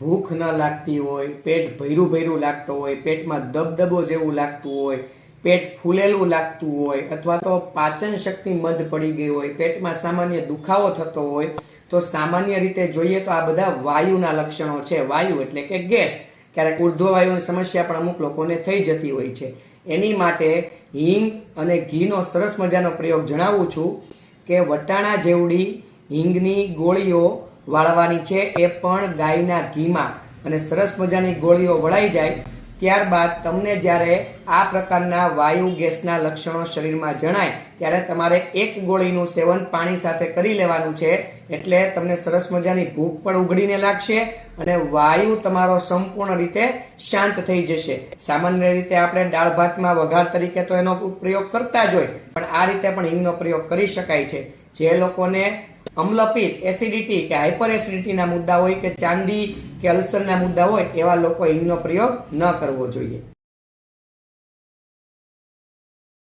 ભૂખ ન લાગતી હોય, પેટ ભૈરું ભૈરું લાગતો હોય, પેટમાં દબદબો જેવું લાગતું હોય, પેટ ફૂલેલું લાગતું હોય, અથવા તો પાચન શક્તિ મંદ પડી ગઈ હોય, પેટમાં સામાન્ય દુખાવો થતો હોય, તો સામાન્ય રીતે જોઈએ તો આ બધા વાયુના લક્ષણો છે. વાયુ એટલે કે ગેસ. ક્યારેક ઉર્ધ્વવાયુની સમસ્યા પણ અમુક લોકોને થઈ જતી હોય છે. એની માટે હિંગ અને ઘીનો સરસ મજાનો પ્રયોગ જણાવું છું કે વટાણા જેવડી હિંગની ગોળીઓ વાળવાની છે એ પણ ગાયના ઘીમાં. અને સરસ મજાની ગોળીઓ વળાઈ જાય ત્યારબાદ તમને જ્યારે આ પ્રકારના વાયુ ગેસના લક્ષણો શરીરમાં જણાય, ત્યારે તમારે એક ગોળીનું સેવન પાણી સાથે કરી લેવાનું છે. એટલે તમને સરસ મજાની ભૂખ પણ ઉઘડીને લાગશે અને વાયુ તમારો સંપૂર્ણ રીતે શાંત થઈ જશે. સામાન્ય રીતે આપણે દાળ ભાતમાં વઘાર તરીકે તો એનો પ્રયોગ કરતા જ હોય, પણ આ રીતે પણ હિંગનો પ્રયોગ કરી શકાય છે. જે લોકોને અમ્લપિત્ત એસિડિટી કે હાઇપર એસિડિટીના મુદ્દા હોય કે ચાંદી કે અલ્સરના મુદ્દા હોય, એવા લોકો હિંગનો પ્રયોગ ન કરવો જોઈએ.